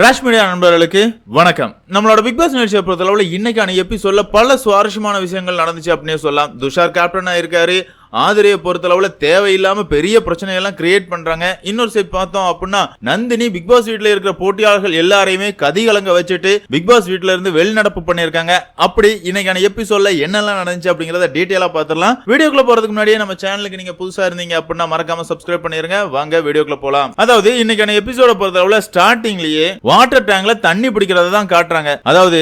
Rash media நண்பர்களுக்கு வணக்கம். நம்மளோட பிக் பாஸ் நிகழ்ச்சியை பொறுத்தளவில் இன்னைக்கான எபிசோட்ல பல சுவாரஸ்யமான விஷயங்கள் நடந்துச்சு அப்படின்னே சொல்லலாம். துஷார் கேப்டனா இருக்காரு ஆதிரியை பொறுத்தளவுல தேவையில்லாம பெரிய பிரச்சனையெல்லாம் கிரியேட் பண்றாங்க. இன்னொரு சைட் பார்த்தோம் அப்படின்னா நந்தினி பிக் பாஸ் வீட்ல இருக்கிற போட்டியாளர்கள் எல்லாரையுமே கதிகலங்க வச்சுட்டு பிக் பாஸ் வீட்டில் இருந்து வெளிநடப்பு பண்ணியிருக்காங்க. அப்படி இன்னைக்கான எபிசோட்ல என்னெல்லாம் நடந்துச்சு அப்படிங்கறத டீட்டெயிலா பார்த்துடலாம். வீடியோக்குள்ள போறதுக்கு முன்னாடியே நம்ம சேனலுக்கு நீங்க புதுசா இருந்தீங்க அப்படின்னா மறக்காம சப்ஸ்கிரைப் பண்ணிருங்க. வாங்க வீடியோக்குள்ள போலாம். அதாவது இன்னைக்கான எபிசோட பொறுத்தளவுல ஸ்டார்டிங்லயே வாட்டர் டேங்க்ல தண்ணி பிடிக்கிறத தான் காட்டுறாங்க. அதாவது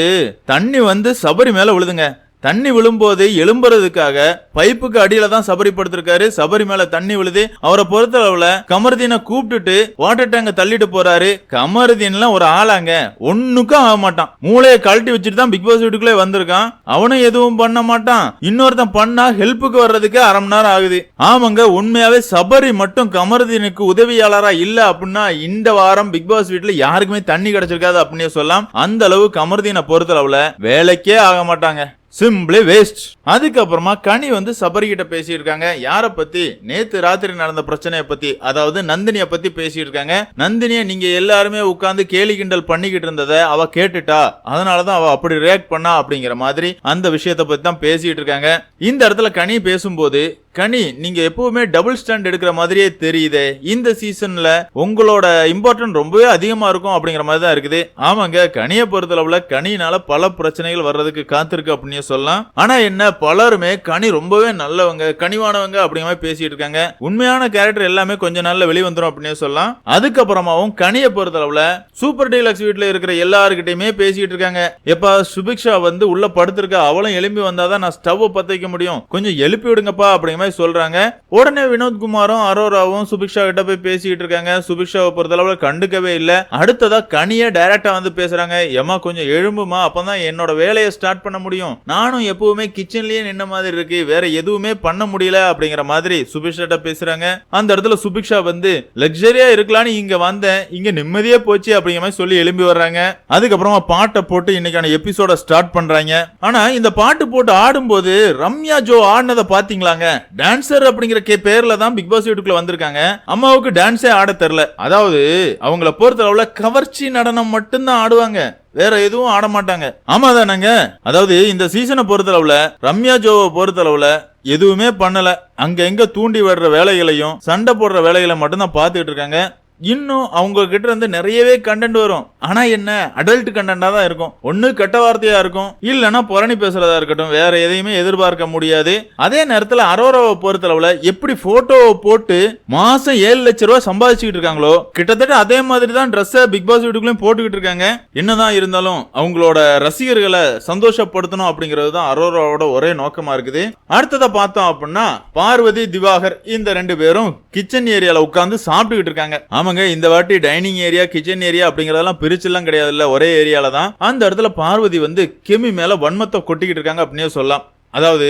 தண்ணி வந்து சபரி மேல விழுதுங்க. தண்ணி விழும்போது எழும்புறதுக்காக பைப்புக்கு அடியில தான் சபரி படுத்திருக்காரு. சபரி மேல தண்ணி விழுது. அவரை பொறுத்த அளவுல கமருதீனை கூப்பிட்டுட்டு வாட்டர் டேங்க தள்ளிட்டு போறாரு. கமருதீன்லாம் ஒரு ஆளாங்க. ஒண்ணுக்கும் ஆக மாட்டான். மூளையை கழட்டி வச்சுட்டு தான் பிக் பாஸ் வீட்டுக்குள்ளே வந்திருக்கான். அவனும் எதுவும் பண்ண மாட்டான். இன்னொருத்தன் பண்ணா ஹெல்ப்புக்கு வர்றதுக்கு அரை மணி நேரம் ஆகுது. ஆமாங்க உண்மையாவே சபரி மட்டும் கமருதீனுக்கு உதவியாளரா இல்ல அப்படின்னா இந்த வாரம் பிக் பாஸ் வீட்டுல யாருக்குமே தண்ணி கிடைச்சிருக்காது அப்படின்னு சொல்லலாம். அந்த அளவு கமருதீனை பொறுத்தளவுல வேலைக்கே ஆக மாட்டாங்க. சிம்பிளி வேஸ்ட் அதுக்கப்புறமா கனி வந்து சபரி கிட்ட பேசியிருக்காங்க. யாரை பத்தி? நேத்து ராத்திரி நடந்த பிரச்சனைய பத்தி. அதாவது நந்தினிய பத்தி பேசியிருக்காங்க. நந்தினிய நீங்க எல்லாருமே உட்கார்ந்து கேலி கிண்டல் பண்ணிக்கிட்டு இருந்ததை அவ கேட்டுட்டா. அதனாலதான் அவ அப்படி ரியாக்ட் பண்ணா அப்படிங்கிற மாதிரி அந்த விஷயத்த பத்தி தான் பேசிட்டு இருக்காங்க. இந்த இடத்துல கனி பேசும்போது கனி நீங்க எப்பவுமே டபுள் ஸ்டாண்ட் எடுக்கிற மாதிரியே தெரியுதே. இந்த சீசன்ல உங்களோட இம்பார்ட்டன்ட் ரொம்பவே அதிகமா இருக்கும் அப்படிங்கிற மாதிரி தான் இருக்குது. ஆமாங்க கனியை பொறுத்தளவுல கனியினால பல பிரச்சனைகள் வர்றதுக்கு காத்திருக்கு அப்படின்னு சொல்லலாம். ஆனா என்ன பலருமே கனி ரொம்பவே நல்லவங்க கனிவானவங்க அப்படிங்கிற மாதிரி பேசிட்டு இருக்காங்க. உண்மையான கேரக்டர் எல்லாமே கொஞ்ச நாள்ல வெளிவந்துரும் அப்படின்னு சொல்லலாம். அதுக்கப்புறமாவும் கனியை பொறுத்தளவுல சூப்பர் டீலக்ஸ் வீட்டுல இருக்கிற எல்லாருக்கிட்டையுமே பேசிட்டு இருக்காங்க. எப்ப சுபிக்ஷா வந்து உள்ள படுத்திருக்க அவளும் எழும்பி வந்தாதான் நான் ஸ்டவ் பத்த வைக்க முடியும். கொஞ்சம் எழுப்பி விடுங்கப்பா அப்படிங்கிற மாதிரி சொல்றாங்க. உடனே வினோத்குமாரும் அரோராவும் சுபிக்ஷா கிட்ட போய் பேசிக்கிட்டு இருக்காங்க. சுபிக்ஷாவை பொறுத்தளவுல கண்டுக்கவே இல்லை. அடுத்ததா கனிய டைரக்டா வந்து பேசுறாங்க. ஏமா கொஞ்சம் எழும்புமா அப்பதான் என்னோட வேலையை ஸ்டார்ட் பண்ண முடியும். நானும் எப்பவுமே கிச்சன்லயே நின்ன மாதிரி இருக்கு. வேற எதுவுமே பண்ண முடியல. அப்படிங்கிற மாதிரி சுபிக்ஷா பேசுறாங்க. அந்த இடத்துல சுபிக்ஷா வந்து லக்ஸரியா இருக்கலாம்னு இங்க வந்தேன். இங்க நிம்மதியே போச்சு. அப்படிங்கிற மாதிரி சொல்லி எழும்பி வர்றாங்க. அதுக்கப்புறமா பாட்டை போட்டு இன்னைக்கான எபிசோட ஸ்டார்ட் பண்றாங்க. ஆனா இந்த பாட்டு போட்டு ஆடும்போது ரம்யா ஜோ ஆடினதை பாத்தீங்களாங்க? டான்சர் அப்படிங்கிற கே பேர்ல தான் பிக் பாஸ் வீட்டுக்குள்ள வந்திருக்காங்க. அம்மாவுக்கு டான்ஸே ஆட தெரியல அதாவது அவங்கள பொறுத்த அளவுல கவர்ச்சி நடனம் மட்டும்தான் ஆடுவாங்க. வேற எதுவும் ஆட மாட்டாங்க. ஆமா தானங்க? அதாவது இந்த சீசனை பொறுத்தளவுல ரம்யா ஜோவை பொறுத்தளவுல எதுவுமே பண்ணல. அங்க எங்க தூண்டி வர்ற வேலைகளையும் சண்டை போடுற வேலைகளை மட்டும்தான் பார்த்துக்கிட்டு இருக்காங்க. இன்னும் அவங்க கிட்ட இருந்து நிறையவே கண்டென்ட் வரும். ஆனா என்ன? அடல்ட் கண்டென்டா தான் இருக்கும். ஒன்னு கெட்ட வார்த்தையா இருக்கும். இல்லைன்னா புரணி பேசுறதா இருக்கட்டும். வேற எதையுமே எதிர்பார்க்க முடியாது. அதே நேரத்துல அரோராவை பொறுத்தளவுல எப்படி போட்டோவை போட்டு மாசம் ஏழு லட்ச ரூபாய் சம்பாதிச்சுக்கிட்டு இருக்காங்களோ கிட்டத்தட்ட அதே மாதிரி தான் ட்ரெஸ்ஸை பிக் பாஸ் வீட்டுக்குள்ளேயும் போட்டுக்கிட்டு இருக்காங்க. என்னதான் இருந்தாலும் அவங்களோட ரசிகர்களை சந்தோஷப்படுத்தணும் அப்படிங்கிறது தான் அரோராவோட ஒரே நோக்கமா இருக்குது. அடுத்ததை பார்த்தோம் அப்படின்னா பார்வதி திவாகர் இந்த ரெண்டு பேரும் கிச்சன் ஏரியால உட்காந்து சாப்பிட்டுக்கிட்டு இருக்காங்க. ஆமாங்க இந்த வாட்டி டைனிங் ஏரியா கிச்சன் ஏரியா அப்படிங்கறதெல்லாம் பிரிச்செல்லாம் கிடையாது இல்ல ஒரே ஏரியால தான் அந்த இடத்துல பார்வதி வந்து கெமி மேல வன்மத்தை கொட்டிக்கிட்டு இருக்காங்க அப்படின்னே சொல்லலாம். அதாவது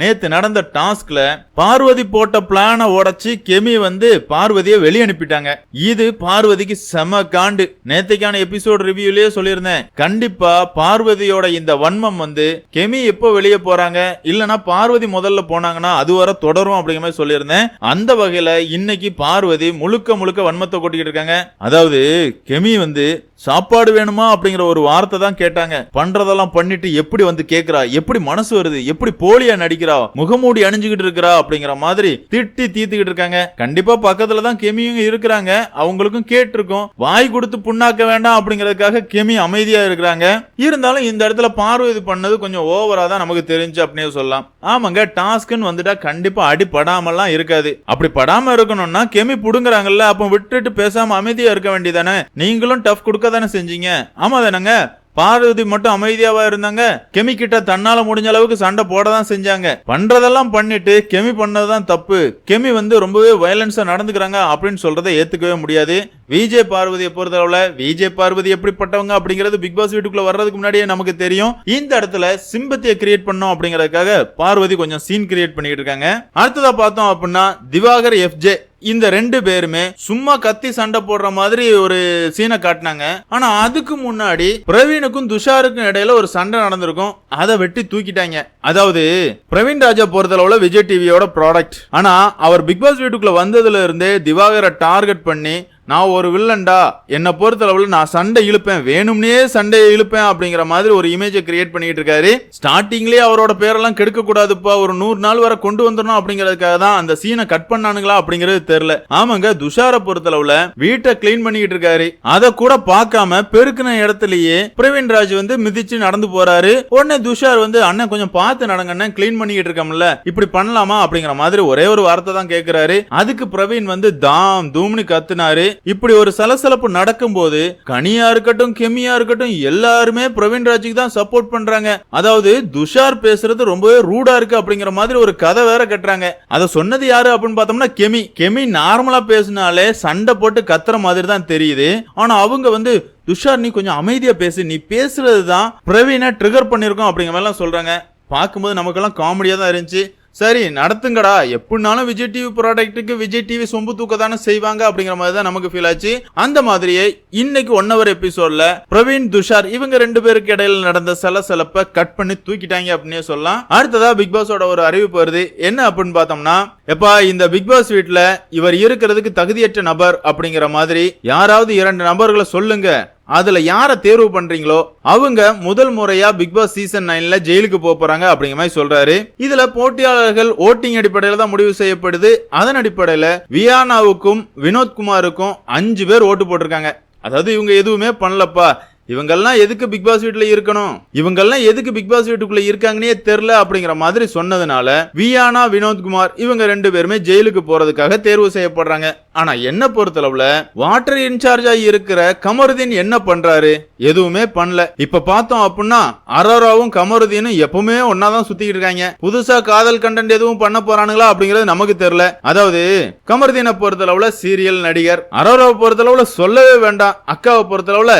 நேத்து நடந்த டாஸ்க்ல பார்வதி போட்ட பிளான உடைச்சு கெமி வந்து பார்வதியை வெளிய அனுப்பிட்டாங்க. இது பார்வதிக்கு செம காண்டு. நேத்தைக்கான எபிசோட் ரிவ்யூலயே சொல்லியிருந்தேன். கண்டிப்பா பார்வதியோட இந்த வன்மம் வந்து கெமி எப்போ வெளியே போறாங்க? இல்லனா பார்வதி முதல்ல போனாங்கன்னா அது வர தொடரும் அப்படிங்கிற மாதிரி சொல்லியிருந்தேன். அந்த வகையில இன்னைக்கு பார்வதி முழுக்க முழுக்க வன்மத்தை கொட்டிக்கிட்டு இருக்காங்க. அதாவது கெமி வந்து சாப்பாடு வேணுமா அப்படிங்கிற ஒரு வார்த்தை தான் கேட்டாங்க. பண்றதெல்லாம் பண்ணிட்டு எப்படி வந்து கேக்குறா? எப்படி மனசு வருது? எப்படி போலியா நடிக்கிறா? முகமூடி அணிஞ்சுக்கிட்டு இருக்கிறா? அப்படிங்கிற மாதிரி திட்டி தீத்துக்கிட்டு இருக்காங்க. கண்டிப்பா பக்கத்துல தான் கெமியும் இருக்கிறாங்க. அவங்களுக்கும் கேட்டிருக்கும். வாய் கொடுத்து புண்ணாக்க வேண்டாம் அப்படிங்கறதுக்காக கெமி அமைதியா இருக்கிறாங்க. இருந்தாலும் இந்த இடத்துல பார்வை இது பண்ணது கொஞ்சம் ஓவரா தான் நமக்கு தெரிஞ்சு அப்படின்னு சொல்லலாம். ஆமாங்க டாஸ்க்னு வந்துட்டா கண்டிப்பா அடிப்படாமலாம் இருக்காது. அப்படி படாம இருக்கணும்னா கெமி புடுங்குறாங்கல்ல அப்ப விட்டுட்டு பேசாம அமைதியா இருக்க வேண்டியதானே நீங்களும் டஃப் கொடுக்க தானே செஞ்சீங்க? ஆமா தானங்க. பார்வதி மட்டும் அமைதியாவா இருந்தாங்க? கெமி கிட்ட தன்னால முடிஞ்ச அளவுக்கு சண்டை போட தான் செஞ்சாங்க. பண்றதெல்லாம் பண்ணிட்டு கெமி பண்ணதுதான் தப்பு. கெமி வந்து ரொம்பவே வயலன்ஸா நடந்துக்கிறாங்க அப்படின்னு சொல்றதை ஏத்துக்கவே முடியாது. விஜய் பார்வதியை பொறுத்தளவுல விஜய் பார்வதி எப்படிப்பட்டவங்க அப்படிங்கிறது பிக் பாஸ் வீட்டுக்குள்ள வர்றதுக்கு முன்னாடியே நமக்கு தெரியும். இந்த இடத்துல சிம்பத்தியை கிரியேட் பண்ணோம் அப்படிங்கறதுக்காக பார்வதி கொஞ்சம் சீன் கிரியேட் பண்ணிட்டு இருக்காங்க. அடுத்ததா பார்த்தோம் அப்படின்னா திவாகர் எஃப்ஜே இந்த ரெண்டு பேருமே சும்மா கத்தி சண்டை போடுற மாதிரி ஒரு சீனை காட்டினாங்க. ஆனா அதுக்கு முன்னாடி பிரவீனுக்கும் துஷாருக்கும் இடையில ஒரு சண்டை நடந்திருக்கும். அதை வெட்டி தூக்கிட்டாங்க. அதாவது பிரவீன் ராஜா பொறுத்தளவுல விஜய் டிவியோட ப்ராடக்ட் ஆனா அவர் பிக் பாஸ் வீட்டுக்குள்ள வந்ததுல இருந்தே திவாகரை டார்கெட் பண்ணி நான் ஒரு வில்லன்டா. என்னை பொறுத்தளவில் நான் சண்டை இழுப்பேன். வேணும்னே சண்டையை இழுப்பேன் அப்படிங்கிற மாதிரி ஒரு இமேஜை கிரியேட் பண்ணிட்டு இருக்காரு. ஸ்டார்டிங்லேயே அவரோட பேரெல்லாம் கெடுக்க கூடாதுப்பா ஒரு நூறு நாள் வரை கொண்டு வந்துடணும் அப்படிங்கிறதுக்காக தான் அந்த சீனை கட் பண்ணானுங்களா அப்படிங்கிறது தெரியல. ஆமாங்க துஷாரை பொறுத்தளவுல வீட்டை கிளீன் பண்ணிக்கிட்டு இருக்காரு. அதை கூட பார்க்காம பெருக்கின இடத்துலயே பிரவீன் ராஜ் வந்து மிதிச்சு நடந்து போறாரு. உடனே துஷார் வந்து அண்ணன் கொஞ்சம் பார்த்து நடங்கண்ணே. கிளீன் பண்ணிக்கிட்டு இருக்கோம்ல. இப்படி பண்ணலாமா? அப்படிங்கிற மாதிரி ஒரே ஒரு வார்த்தை தான் கேட்கிறாரு அதுக்கு பிரவீன் வந்து தாம் தூம்னு கத்துனாரு. இப்படி ஒரு சலசலப்பு நடக்கும்போது கனியா இருக்கட்டும் கெமியா இருக்கட்டும் எல்லாருமே பிரவீன் ராஜுக்கு தான் சப்போர்ட் பண்றாங்க. அதாவது துஷார் பேசுறது ரொம்பவே ரூடா இருக்கு அப்படிங்கிற மாதிரி ஒரு கதை வேற கட்டுறாங்க. அதை சொன்னது யாரு அப்படின்னு பார்த்தோம்னா கெமி. கெமி நார்மலா பேசினாலே சண்டை போட்டு கத்துற மாதிரி தான் தெரியுது. ஆனா அவங்க வந்து துஷார் நீ கொஞ்சம் அமைதியா பேசு. நீ பேசுறது தான் பிரவீனை ட்ரிகர் பண்ணிருக்கோம் அப்படிங்கிற மாதிரிலாம் சொல்றாங்க. பார்க்கும்போது நமக்கெல்லாம் காமெடியா தான் இருந்துச்சு. சரி நடத்துங்கடா. எப்படினாலும் விஜய் டிவி ப்ராடக்ட்டுக்கு விஜய் டிவி சொம்பு தூக்க தானே செய்வாங்க அப்படிங்கிற மாதிரி தான் நமக்கு ஃபீல் ஆச்சு. அந்த மாதிரியே இன்னைக்கு ஒன் ஹவர் எபிசோட்ல பிரவீன் துஷார் இவங்க ரெண்டு பேருக்கு இடையில நடந்த சில சிலப்பை கட் பண்ணி தூக்கிட்டாங்க அப்படின்னே சொல்லலாம். அடுத்ததா பிக் பாஸோட ஒரு அறிவிப்பு வருது. என்ன அப்படின்னு பார்த்தோம்னா எப்பா இந்த பிக் பாஸ் வீட்டுல இவர் இருக்கிறதுக்கு தகுதியற்ற நபர் அப்படிங்கிற மாதிரி யாராவது இரண்டு நபர்களை சொல்லுங்க. அதுல யாரை தேர்வு பண்றீங்களோ அவங்க முதல் முறையா பிக் பாஸ் சீசன் நைன்ல ஜெயிலுக்கு போக போறாங்க அப்படிங்கிற மாதிரி சொல்றாரு. இதுல போட்டியாளர்கள் ஓட்டிங் அடிப்படையில் தான் முடிவு செய்யப்படுது. அதன் அடிப்படையில வியானாவுக்கும் வினோத்குமாருக்கும் அஞ்சு பேர் ஓட்டு போட்டிருக்காங்க. அதாவது இவங்க எதுவுமே பண்ணலப்பா. இவங்கெல்லாம் எதுக்கு பிக் பாஸ் வீட்டில் இருக்கணும்? இவங்கெல்லாம் எதுக்கு பிக் பாஸ் வீட்டுக்குள்ள இருக்காங்கன்னே தெரில அப்படிங்கிற மாதிரி சொன்னதுனால வியானா வினோத்குமார் இவங்க ரெண்டு பேருமே ஜெயிலுக்கு போறதுக்காக தேர்வு செய்யப்படுறாங்க. ஆனா என்ன பொறுத்தளவுல வாட்டர் இன்சார்ஜா இருக்கிற கமருதீன் என்ன பண்றாரு? எதுவுமே பண்ணல. இப்ப பார்த்தோம் அப்படின்னா அரோராவும் கமருதீனும் எப்பவுமே ஒன்னாதான் சுத்திக்கிட்டு இருக்காங்க. புதுசா காதல் கண்டென்ட் எதுவும் பண்ண போறானுங்களா அப்படிங்கிறது நமக்கு தெரியல அதாவது கமருதீனை பொறுத்தளவுல சீரியல் நடிகர். அரோராவை பொறுத்தளவுல சொல்லவே வேண்டாம். அக்காவை பொறுத்தளவுல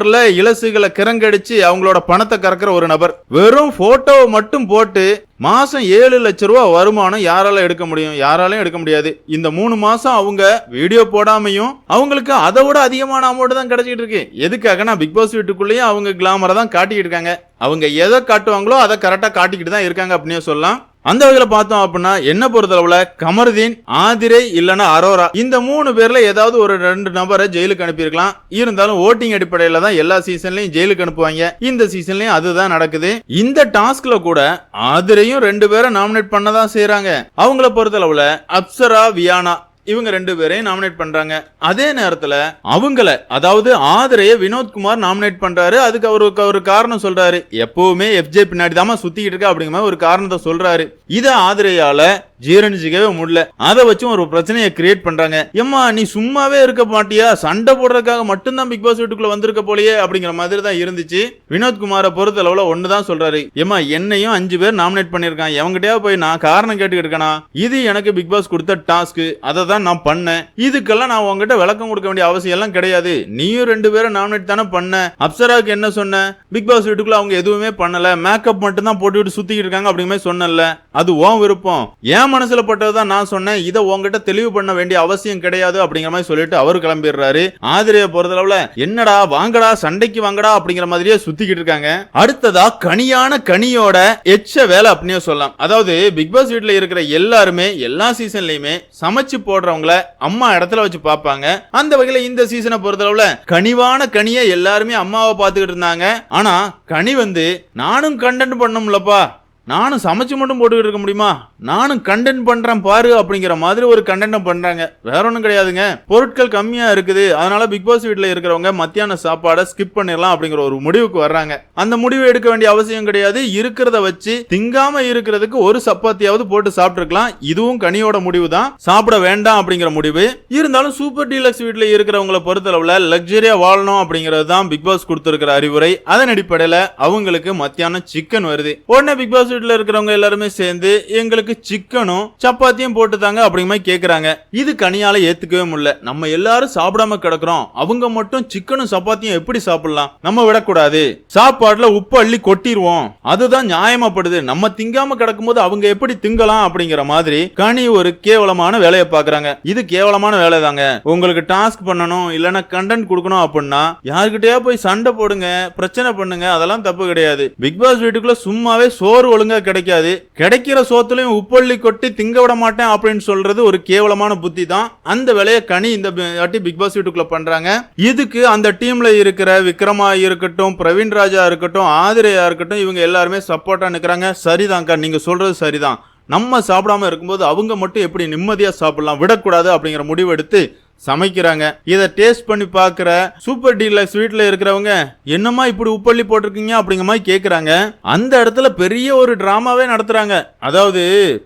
கிளாமர்ல இலசுகளை கிறங்கடிச்சு அவங்களோட பணத்தை கறக்கிற ஒரு நபர். வெறும் போட்டோவை மட்டும் போட்டு மாசம் ஏழு லட்ச ரூபா வருமானம் யாரால எடுக்க முடியும்? யாராலையும் எடுக்க முடியாது. இந்த மூணு மாசம் அவங்க வீடியோ போடாமையும் அவங்களுக்கு அதை விட அதிகமான அமௌண்ட் தான் கிடைச்சிட்டு இருக்கு. எதுக்காகனா பிக் பாஸ் வீட்டுக்குள்ளேயும் அவங்க கிளாமரை தான் காட்டிக்கிட்டு இருக்காங்க. அவங்க எதை காட்டுவாங்களோ அதை கரெக்டா காட்டிக்கிட்டு தான் இருக்காங்க அப்படின்னே சொல்லலாம். அந்த வகையில் பார்த்தோம் அப்படின்னா என்ன பொறுத்தளவுல கமருதீன் ஆதிரை இல்லைன்னா அரோரா. இந்த மூணு பேர்ல ஏதாவது ஒரு ரெண்டு நபரை ஜெயிலுக்கு அனுப்பியிருக்கலாம். இருந்தாலும் ஓட்டிங் அடிப்படையில தான் எல்லா சீசன்லயும் ஜெயிலுக்கு அனுப்புவாங்க. இந்த சீசன்லயும் அதுதான் நடக்குது. இந்த டாஸ்க்ல கூட ஆதிரையும் ரெண்டு பேரை நாமினேட் பண்ணதான் செய்கிறாங்க அவங்கள பொறுத்தளவுல அப்சரா வியானா இவங்க ரெண்டு பேரையும் நாமினேட் பண்றாங்க. அதே நேரத்துல அவங்கள அதாவது ஆதரைய வினோத்குமார் நாமினேட் பண்றாரு. அதுக்கு அவருக்கு ஒரு காரணம் சொல்றாரு. எப்பவுமே எஃப்ஜே பின்னாடி தாமா சுத்திக்கிட்டு இருக்கா அப்படிங்கிற மாதிரி ஒரு காரணத்தை சொல்றாரு. இத ஆதரையால ஜீரணிச்சிக்கவே முடியல. அதை வச்சும் ஒரு பிரச்சனையை கிரியேட் பண்றாங்க. எம்மா நீ சும்மாவே இருக்க மாட்டியா? சண்டை போடுறதுக்காக மட்டும்தான் பிக் பாஸ் வீட்டுக்குள்ள வந்திருக்க போலயே அப்படிங்கிற மாதிரி தான் இருந்துச்சு. வினோத்குமாரை பொறுத்த அளவுல ஒண்ணுதான் சொல்றாரு. ஏமா என்னையும் அஞ்சு பேர் நாமினேட் பண்ணிருக்கான் எவங்கிட்டயா போய் நான் காரணம் கேட்டுக்கிட்டு இருக்கேனா? இது எனக்கு பிக் பாஸ் கொடுத்த டாஸ்க் அதை தான் நான் பண்ணேன். இதுக்கெல்லாம் நான் உங்ககிட்ட விளக்கம் கொடுக்க வேண்டிய அவசியம் எல்லாம் கிடையாது. நீயும் ரெண்டு பேரும் நாமினேட் தானே பண்ண. அப்சராவுக்கு என்ன சொன்ன? பிக் பாஸ் வீட்டுக்குள்ள அவங்க எதுவுமே பண்ணல. மேக்கப் மட்டும் தான் போட்டுக்கிட்டு சுத்திக்கிட்டு இருக்காங்க அப்படிங்கிற மாதிரி சொன்னல அது உன் விருப்பம். என் மனசுல பட்டதுதான் நான் சொன்னேன். இதை உங்ககிட்ட தெளிவு பண்ண வேண்டிய அவசியம் கிடையாது அப்படிங்கிற மாதிரி சொல்லிட்டு அவர் கிளம்பிடுறாரு. ஆதிரைய பொறுத்தளவுல என்னடா வாங்கடா சண்டைக்கு வாங்கடா அப்படிங்கிற மாதிரியே சுத்திக்கிட்டு இருக்காங்க. அடுத்ததா கனியான கனியோட எச்ச வேலை அப்படின்னே சொல்லலாம். அதாவது பிக் பாஸ் வீட்டுல இருக்கிற எல்லாருமே எல்லா சீசன்லயுமே சமைச்சு போடுறவங்கள அம்மா இடத்துல வச்சு பார்ப்பாங்க. அந்த வகையில இந்த சீசனை பொறுத்தளவுல கனிவான கனியை எல்லாருமே அம்மாவை பார்த்துக்கிட்டு இருந்தாங்க. ஆனா கனி வந்து நானும் கண்டென்ட் பண்ணும்லப்பா நானும் சமைச்சு மட்டும் போட்டுக்கிட்டு இருக்க முடியுமா? நானும் கண்டென்ட் பண்றேன் பாரு அப்படிங்கிற மாதிரி ஒரு கண்டென்ட் பண்றாங்க. வேற ஒன்றும் கிடையாதுங்க. பொருட்கள் கம்மியா இருக்குது. அதனால பிக் பாஸ் வீட்டில் இருக்கிறவங்க மத்தியான சாப்பாடை ஸ்கிப் பண்ணிடலாம் அப்படிங்கிற ஒரு முடிவுக்கு வர்றாங்க. அந்த முடிவு எடுக்க வேண்டிய அவசியம் கிடையாது. இருக்கிறத வச்சு திங்காம இருக்கிறதுக்கு ஒரு சப்பாத்தியாவது போட்டு சாப்பிட்டுருக்கலாம். இதுவும் கனியோட முடிவு தான் சாப்பிட வேண்டாம் அப்படிங்கிற முடிவு. இருந்தாலும் சூப்பர் டீலக்ஸ் வீட்டில் இருக்கிறவங்கள பொறுத்தளவுல லக்ஸரியா வாழணும் அப்படிங்கிறது தான் பிக் பாஸ் கொடுத்துருக்கிற அறிவுரை. அதன் அடிப்படையில் அவங்களுக்கு மத்தியானம் சிக்கன் வருது. உடனே பிக் பாஸ் வீட்ல இருக்கிறவங்க எல்லாருமே சேர்ந்து எங்களுக்கு சிக்கனும் சப்பாத்தியும் போட்டு தாங்க அப்படிங்கிற மாதிரி கேக்குறாங்க. இது கனியால ஏத்துக்கவே முடியல. நம்ம எல்லாரும் சாப்பிடாம கிடக்குறோம். அவங்க மட்டும் சிக்கனும் சப்பாத்தியும் எப்படி சாப்பிடலாம்? நம்ம விடக்கூடாது. சாப்பாடுல உப்பு அள்ளி கொட்டிடுவோம் அதுதான் நியாயமாப்படுது. நம்ம திங்காம கிடக்கும்போது அவங்க எப்படி திங்கலாம் அப்படிங்கிற மாதிரி கனி ஒரு கேவலமான வேலையை பாக்குறாங்க இது கேவலமான வேலை தாங்க உங்களுக்கு டாஸ்க் பண்ணணும் இல்லைன்னா கண்டென்ட் கொடுக்கணும் அப்படின்னா யாருக்கிட்டயா போய் சண்டை போடுங்க பிரச்சனை பண்ணுங்க. அதெல்லாம் தப்பு கிடையாது. பிக் பாஸ் வீட்டுக்குள்ள சும்மாவே சோறு ஒழுங்கா கிடைக்காது. கிடைக்கிற சோத்துலயும் உப்பள்ளி கொட்டி திங்க விட மாட்டேன் அப்படின்னு சொல்றது ஒரு கேவலமான புத்தி தான். அந்த வேலையை கனி இந்த வாட்டி பிக் பாஸ் வீட்டுக்குள்ள பண்றாங்க. இதுக்கு அந்த டீம்ல இருக்கிற விக்ரமா இருக்கட்டும் பிரவீன் ராஜா இருக்கட்டும் ஆதிரையா இருக்கட்டும் இவங்க எல்லாருமே சப்போர்ட்டா நிக்கிறாங்க. சரிதான்க்கா நீங்க சொல்றது சரிதான். நம்ம சாப்பிடாம இருக்கும்போது அவங்க மட்டும் எப்படி நிம்மதியா சாப்பிடலாம்? விடக்கூடாது அப்படிங்கிற முடிவு எடுத்து சமைக்கிறாங்க. இதை டேஸ்ட் பண்ணி பார்க்குற சூப்பர் டீலக்ஸ் வீட்டில் இருக்கிறவங்க என்னம்மா இப்படி உப்பள்ளி போட்டிருக்கீங்க? அப்படிங்கிற மாதிரி கேட்குறாங்க அந்த இடத்துல பெரிய ஒரு ட்ராமாவே நடத்துறாங்க. அதாவது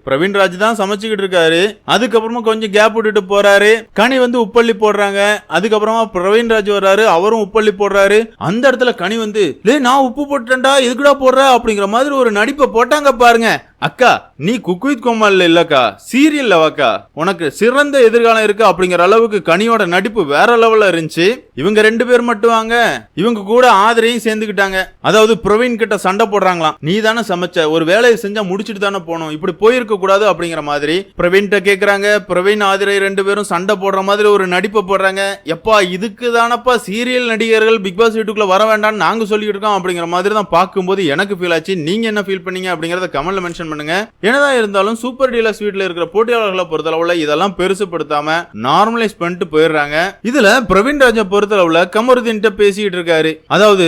பிரவீன் ராஜ் தான் சமைச்சுக்கிட்டு இருக்காரு. அதுக்கப்புறமா கொஞ்சம் கேப் விட்டுட்டு போறாரு. கனி வந்து உப்பள்ளி போடுறாங்க. அதுக்கப்புறமா பிரவீன் ராஜ் வர்றாரு. அவரும் உப்பள்ளி போடுறாரு. அந்த இடத்துல கனி வந்து லே நான் உப்பு போட்டேன்டா எதுக்குடா போடுற? அப்படிங்கிற மாதிரி ஒரு நடிப்பை போட்டாங்க பாருங்க. அக்கா நீ குக் வித் கோமாளில் இல்லக்கா சீரியல்ல வாக்கா. உனக்கு சிறந்த எதிர்காலம் இருக்கு அப்படிங்கிற அளவுக்கு கனியோட நடிப்பு வேற லெவல்ல இருந்துச்சு. இவங்க ரெண்டு பேர் மட்டும் வாங்க. இவங்க கூட ஆதரையும் சேர்ந்துக்கிட்டாங்க. அதாவது பிரவீன் கிட்ட சண்டை போடுறாங்களாம். நீ தானே சமைச்ச ஒரு வேலையை செஞ்சா முடிச்சுட்டு தானே போகணும். இப்படி போயிருக்க கூடாது அப்படிங்கிற மாதிரி பிரவீன்கிட்ட கேக்குறாங்க. பிரவீன் ஆதிரை ரெண்டு பேரும் சண்டை போடுற மாதிரி ஒரு நடிப்பை போடுறாங்க. எப்பா இதுக்கு தானப்பா சீரியல் நடிகர்கள் பிக் பாஸ் வீட்டுக்குள்ள வர வேண்டாம்னு நாங்க சொல்லிட்டு இருக்கோம் அப்படிங்கிற மாதிரி தான் பார்க்கும்போது எனக்கு ஃபீல் ஆச்சு. நீங்க என்ன ஃபீல் பண்ணீங்க அப்படிங்கறத கமெண்ட்ல மென்ஷன் பண்ணுங்க. என்னதான் இருந்தாலும் சூப்பர் டீலர்ஸ் வீட்டில் இருக்கிற போட்டியாளர்களை பொறுத்தளவுல இதெல்லாம் பெருசுப்படுத்தாம நார்மலைஸ் பண்ணிட்டு போயிடுறாங்க. இதுல பிரவீன் ராஜா பொறுத்தளவுல கமருதீன் பேசிட்டு இருக்காரு. அதாவது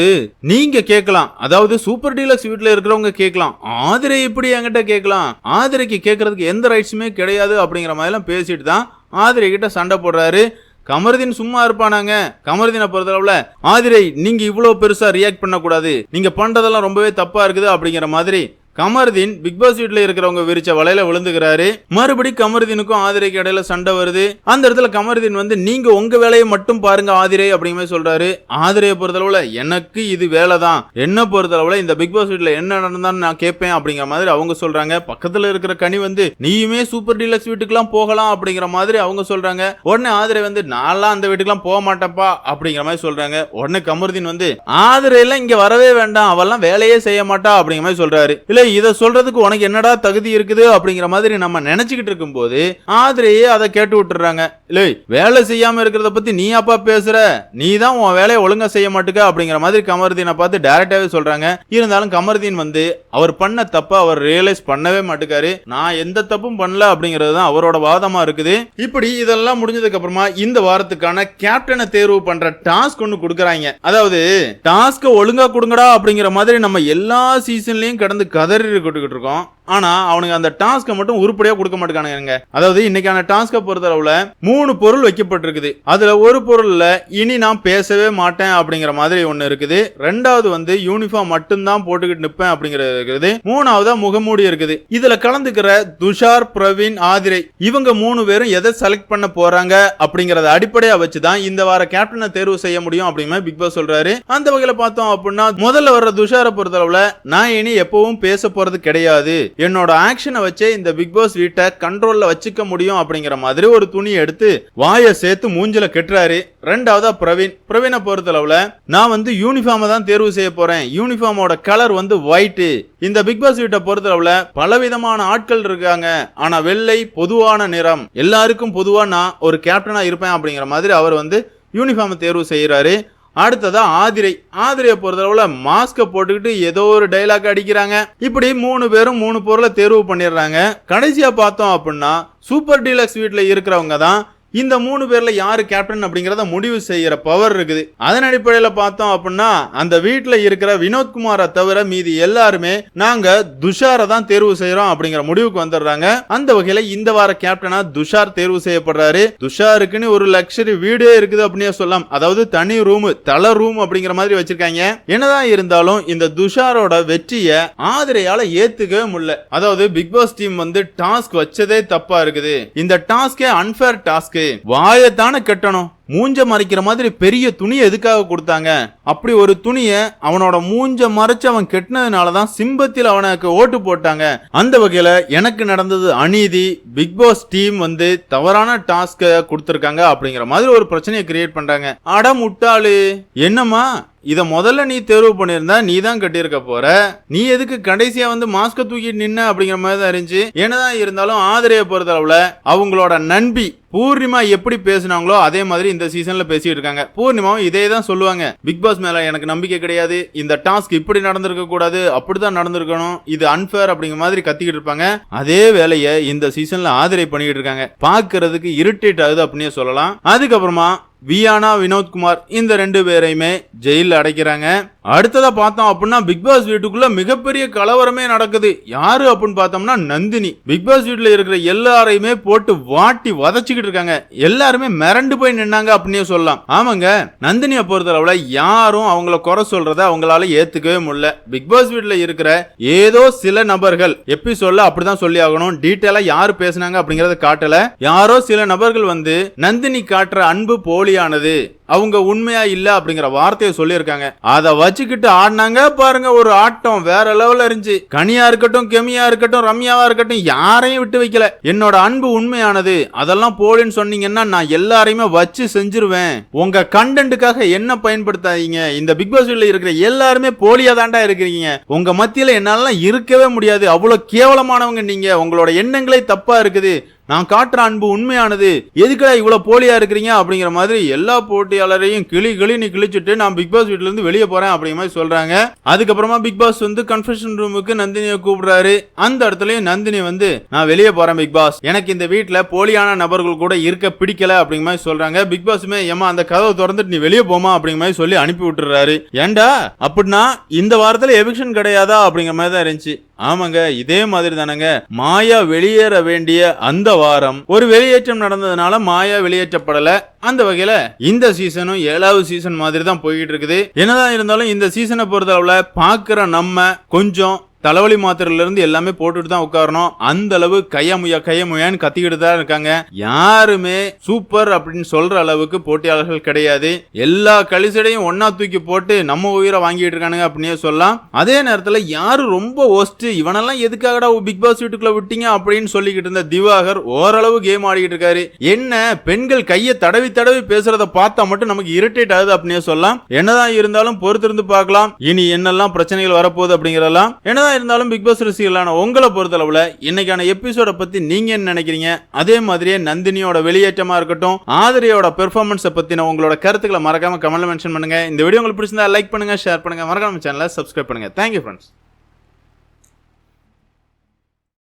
நீங்க கேட்கலாம். அதாவது சூப்பர் டீலக்ஸ் வீட்டில் இருக்கிறவங்க கேட்கலாம். ஆதிரை எப்படி என்கிட்ட கேட்கலாம்? ஆதிரைக்கு கேட்கறதுக்கு எந்த ரைட்ஸுமே கிடையாது அப்படிங்கிற மாதிரி எல்லாம் பேசிட்டு தான் ஆதிரை கிட்ட சண்டை போடுறாரு. கமருதீன் சும்மா இருப்பானாங்க. கமருதீனை பொறுத்தளவுல ஆதிரை நீங்க இவ்வளவு பெருசா ரியாக்ட் பண்ணக்கூடாது. நீங்க பண்றதெல்லாம் ரொம்பவே தப்பா இருக்குது அப்படிங்கிற மாதிரி கமருதீன் பிக் பாஸ் வீட்ல இருக்கிறவங்க விரிச்ச வலையில விழுந்துக்கிறாரு. மறுபடி கமருதீனுக்கும் ஆதிரைக்கு இடையில சண்டை வருது. அந்த இடத்துல கமருதீன் வந்து நீங்க உங்க வேலையை மட்டும் பாருங்க ஆதிரை அப்படிங்கிற மாதிரி சொல்றாரு. ஆதிரையை பொறுத்தளவுல எனக்கு இது வேலை தான் என்ன பொறுத்தளவுல இந்த பிக் பாஸ் என்ன நடந்தான்னு நான் கேட்பேன் அப்படிங்கிற மாதிரி அவங்க சொல்றாங்க. பக்கத்துல இருக்கிற கனி வந்து நீயுமே சூப்பர் டீலக்ஸ் வீட்டுக்குலாம் போகலாம் அப்படிங்கிற மாதிரி அவங்க சொல்றாங்க. உடனே ஆதிரை வந்து நான்லாம் அந்த வீட்டுக்குலாம் போக மாட்டேப்பா அப்படிங்கிற மாதிரி சொல்றாங்க. உடனே கமருதீன் வந்து ஆதிரையெல்லாம் இங்க வரவே வேண்டாம். அவெல்லாம் வேலையே செய்ய மாட்டா அப்படிங்கிற மாதிரி சொல்றாரு. இல்ல இதை சொல்றதுக்கு உனக்கு என்னடா தகுதி இருக்குது அப்படிங்கிற மாதிரி நம்ம நினைச்சுக்கிட்டு இருக்கும்போது ஆதிரையே அதை கேட்டு விட்டுறாங்க. இல்லை வேலை செய்யாம இருக்கிறத பத்தி நீ அப்பா பேசுற? நீ தான் உன் வேலையை ஒழுங்கா செய்ய மாட்டுக்க? அப்படிங்கிற மாதிரி கமருதீனை பார்த்து டைரக்டாவே சொல்றாங்க. இருந்தாலும் கமருதீன் வந்து அவர் பண்ண தப்ப அவர் ரியலைஸ் பண்ணவே மாட்டுக்காரு. நான் எந்த தப்பும் பண்ணல அப்படிங்கிறது தான் அவரோட வாதமா இருக்குது. இப்படி இதெல்லாம் முடிஞ்சதுக்கு அப்புறமா இந்த வாரத்துக்கான கேப்டனை தேர்வு பண்ற டாஸ்க் ஒன்னு கொடுக்குறாங்க. அதாவது டாஸ்க ஒழுங்கா கொடுங்கடா அப்படிங்கிற மாதிரி நம்ம எல்லா சீசன்லயும் கடந்து கதை உதறி கொட்டுக்கிட்டு இருக்கோம். ஆனா அவனுங்க அந்த டாஸ்க்கை மட்டும் உருப்படியா கொடுக்க மாட்டேங்கானுங்க அதாவது இன்னைக்கான டாஸ்க்கை பொறுத்தளவுல மூணு பொருள் வைக்கப்பட்டிருக்குது. அதுல ஒரு பொருள்ல இனி நான் பேசவே மாட்டேன் அப்படிங்கிற மாதிரி ஒண்ணு இருக்குது. ரெண்டாவது வந்து யூனிஃபார்ம் மட்டும்தான் போட்டுக்கிட்டு நிப்பேன் அப்படிங்கிறது இருக்குது. மூணாவதா முகமூடி இருக்குது. இதுல கலந்துக்கிற துஷார் பிரவீன் ஆதிரை இவங்க மூணு பேரும் எதை செலக்ட் பண்ண போறாங்க அப்படிங்கறத அடிப்படையா வச்சுதான் இந்த வார கேப்டனை தேர்வு செய்ய முடியும் அப்படிங்கிற பிக் பாஸ் சொல்றாரு. அந்த வகையில பார்த்தோம் அப்படின்னா முதல்ல வர்ற துஷாரை பொறுத்தளவுல நான் இனி எப்பவும் பேச போறது கிடையாது. என்னோட ஆக்ஷனை வச்சே இந்த பிக் பாஸ் வீட்டை கண்ட்ரோல்ல வச்சுக்க முடியும் அப்படிங்கிற மாதிரி ஒரு துணி எடுத்து வாயை சேர்த்து மூஞ்சில கெட்டுறாரு. ரெண்டாவதா பிரவீன். பிரவீனை பொறுத்தளவுல நான் வந்து யூனிஃபார்மை தான் தேர்வு செய்ய போறேன். யூனிஃபார்மோட கலர் வந்து ஒயிட்டு இந்த பிக் பாஸ் வீட்டை பொறுத்தளவுல பலவிதமான ஆட்கள் இருக்காங்க. ஆனா வெள்ளை பொதுவான நிறம். எல்லாருக்கும் பொதுவா நான் ஒரு கேப்டனா இருப்பேன் அப்படிங்கிற மாதிரி அவர் வந்து யூனிஃபார்மை தேர்வு செய்கிறாரு அடுத்ததான் ஆதிரை. ஆதிரையை பொறுத்தளவுல மாஸ்கை போட்டுக்கிட்டு ஏதோ ஒரு டைலாக் அடிக்கிறாங்க. இப்படி மூணு பேரும் மூணு பொருளை தேர்வு பண்ணிடுறாங்க. கடைசியா பார்த்தோம் அப்படின்னா சூப்பர் டீலக்ஸ் வீட்டில் இருக்கிறவங்க தான் இந்த மூணு பேர்ல யாரு கேப்டன் அப்படிங்கிறத முடிவு செய்யற பவர் இருக்குது. அதன் அடிப்படையில பார்த்தோம் அப்படின்னா அந்த வீட்டுல இருக்கிற வினோத்குமாரை தவிர மீதி எல்லாருமே நாங்க துஷாரை தான் தேர்வு செய்யறோம் அப்படிங்கிற முடிவுக்கு வந்துடுறாங்க. அந்த வகையில இந்த வார கேப்டனா துஷார் தேர்வு செய்யப்படுறாரு. துஷாருக்குன்னு ஒரு லக்ஸரி வீடே இருக்குது அப்படின்னே சொல்லலாம். அதாவது தனி ரூம் தல ரூம் அப்படிங்கிற மாதிரி வச்சிருக்காங்க. என்னதான் இருந்தாலும் இந்த துஷாரோட வெற்றிய ஆதிரையால ஏத்துக்கவே முடியல. அதாவது பிக் பாஸ் டீம் வந்து டாஸ்க் வச்சதே தப்பா இருக்குது. இந்த டாஸ்கே அன்பேர் டாஸ்க் வாயத்தானே கட்டணும்? மூஞ்ச மறைக்கிற மாதிரி பெரிய துணியை எதுக்காக கொடுத்தாங்க? அப்படி ஒரு துணியை அவனோட மூஞ்ச மறைச்சு அவன் கெட்டினதுனால தான் சிம்பத்தில் அவனுக்கு ஓட்டு போட்டாங்க. அந்த வகையில் எனக்கு நடந்தது அநீதி பிக் பாஸ் டீம் வந்து தவறான டாஸ்கை கொடுத்துருக்காங்க அப்படிங்கிற மாதிரி ஒரு பிரச்சனையை கிரியேட் பண்ணுறாங்க அட முட்டாளு. என்னம்மா? இதை முதல்ல நீ தேர்வு பண்ணியிருந்தா நீ தான் கட்டியிருக்க போற. நீ எதுக்கு கடைசியா வந்து மாஸ்க தூக்கிட்டு நின்ன அப்படிங்கிற மாதிரி தான் இருந்துச்சு. என்னதான் இருந்தாலும் ஆதரையை பொறுத்தளவுல அவங்களோட நண்பி பூர்ணிமா எப்படி பேசுனாங்களோ அதே மாதிரி இந்த சீசன்ல பேசிட்டு இருக்காங்க. பூர்ணிமாவும் இதே தான் சொல்லுவாங்க. பிக் பாஸ் மேல எனக்கு நம்பிக்கை கிடையாது. இந்த டாஸ்க் இப்படி நடந்திருக்க கூடாது. அப்படிதான் நடந்திருக்கணும். இது அன்பேர் அப்படிங்கிற மாதிரி கத்திக்கிட்டு இருப்பாங்க. அதே வேலையை இந்த சீசன்ல ஆதரவு பண்ணிக்கிட்டு இருக்காங்க. பாக்குறதுக்கு இரிட்டேட் ஆகுது அப்படின்னே சொல்லலாம். அதுக்கப்புறமா வியானா வினோத்குமார் இந்த ரெண்டு பேரையுமே ஜெயில அடைக்கிறாங்க. அடுத்ததா பார்த்தோம் அப்படின்னா பிக் பாஸ் வீட்டுக்குள்ள மிகப்பெரிய கலவரமே நடக்குது. யாரு அப்படின்னு பார்த்தோம்னா நந்தினி. பிக் பாஸ் வீட்டுல இருக்கிற எல்லாரையுமே போட்டு வாட்டி வதச்சிக்கிட்டு இருக்காங்க. எல்லாருமே மிரண்டு போய் நின்னாங்க அப்படின்னே சொல்லலாம். ஆமாங்க நந்தினியை பொறுத்தளவுல யாரும் அவங்கள குறை சொல்றத அவங்களால ஏத்துக்கவே முடியல. பிக் பாஸ் வீட்டுல இருக்கிற ஏதோ சில நபர்கள் எபிசோட்ல அப்படிதான் சொல்லி ஆகணும். டீட்டெயிலா யாரு பேசுனாங்க அப்படிங்கறத காட்டல. யாரோ சில நபர்கள் வந்து நந்தினி காட்டுற அன்பு போல் போலியானது. அவங்க உண்மையா இல்ல அப்படிங்கிற வார்த்தையை சொல்லியிருக்காங்க. அதை வச்சுக்கிட்டு ஆடினாங்க பாருங்க ஒரு ஆட்டம் வேற லெவல்ல இருந்துச்சு. கனியா இருக்கட்டும் கெமியா இருக்கட்டும் ரம்யாவா இருக்கட்டும் யாரையும் விட்டு வைக்கல. என்னோட அன்பு உண்மையானது. அதெல்லாம் போலின்னு சொன்னீங்கன்னா நான் எல்லாரையுமே வச்சு செஞ்சிருவேன். உங்க கண்டென்ட்டுக்காக என்ன பயன்படுத்தாதீங்க? இந்த பிக் பாஸ் இருக்கிற எல்லாருமே போலியா தாண்டா இருக்கிறீங்க. உங்க மத்தியில என்னால இருக்கவே முடியாது. அவ்வளவு கேவலமானவங்க நீங்க. உங்களோட எண்ணங்களே தப்பா இருக்குது. நான் காட்டுற அன்பு உண்மையானது. எதுக்குடா இவ்வளவு போலியா இருக்கிறீங்க? அப்படிங்கிற மாதிரி எல்லா போட்டியாளரையும் கிளி கிளின்னு கிழிச்சிட்டு நான் பிக் பாஸ் வீட்ல வெளியே போறேன் அப்படிங்கிற மாதிரி சொல்றாங்க. அதுக்கப்புறமா பிக் பாஸ் வந்து கன்ஃபெஷன் ரூமுக்கு நந்தினியை கூப்பிடுறாரு. அந்த இடத்துலயும் நந்தினி வந்து நான் வெளியே போறேன் பிக் பாஸ் எனக்கு இந்த வீட்டில் போலியான நபர்கள் கூட இருக்க பிடிக்கல அப்படிங்கிற மாதிரி சொல்றாங்க. பிக் பாஸுமே ஏமா அந்த கதவை திறந்துட்டு நீ வெளியே போமா அப்படிங்கிற மாதிரி சொல்லி அனுப்பி விட்டுறாரு. ஏண்டா? அப்படின்னா இந்த வாரத்தில் எவிக்ஷன் கிடையாதா? அப்படிங்கிற மாதிரி தான் இருந்துச்சு. ஆமாங்க இதே மாதிரி தானங்க. மாயா வெளியேற வேண்டிய அந்த வாரம் ஒரு வெளியேற்றம் நடந்ததுனால மாயா வெளியேற்றப்படல. அந்த வகையில இந்த சீசனும் ஏழாவது சீசன் மாதிரி தான் போய்கிட்டு இருக்குது. என்னதான் இருந்தாலும் இந்த சீசனை பொறுத்தளவுல பாக்குற நம்ம கொஞ்சம் தலைவலி மாத்திரையில இருந்து எல்லாமே போட்டுட்டு தான் உட்காரணும். அந்த அளவு கையமுயா கையமுயான்னு கத்திக்கிட்டு தான் இருக்காங்க. யாருமே சூப்பர் அப்படின்னு சொல்ற அளவுக்கு போட்டியாளர்கள் கிடையாது. எல்லா கழிசடையும் ஒன்னா தூக்கி போட்டு நம்ம உயிரை வாங்கிட்டு இருக்கானுங்க அப்படின்னே சொல்லலாம். அதே நேரத்துல யாரு ரொம்ப ஒஸ்ட் இவனெல்லாம் எதுக்காகடா பிக் பாஸ் வீட்டுக்குள்ள விட்டீங்க அப்படின்னு சொல்லிக்கிட்டு இருந்த திவாகர் ஓரளவு கேம் ஆடிக்கிட்டு இருக்காரு. என்ன பெண்கள் கையை தடவி தடவி பேசுறத பார்த்தா மட்டும் நமக்கு இரிட்டேட் ஆகுது அப்படின்னே சொல்லலாம். என்னதான் இருந்தாலும் பொறுத்திருந்து பார்க்கலாம். இனி என்னெல்லாம் பிரச்சனைகள் வரப்போகுது அப்படிங்கறதெல்லாம் என்னதான் இருந்தாலும் பிக் பாஸ் ரசிகர்களான உங்களை பொறுத்தளவுல இன்னைக்கான எபிசோட பத்தி நீங்க என்ன நினைக்கிறீங்க? அதே மாதிரியே நந்தினியோட வெளியேற்றமா இருக்கட்டும் ஆதிரியோட பெர்ஃபார்மன்ஸை பத்தின உங்களோட கருத்துக்களை மறக்காம கமெண்ட்ல மென்ஷன் பண்ணுங்க. இந்த வீடியோ உங்களுக்கு பிடிச்சிருந்தா லைக் பண்ணுங்க ஷேர் பண்ணுங்க. மறக்காம சேனலை சப்ஸ்கிரைப் பண்ணுங்க. Thank you friends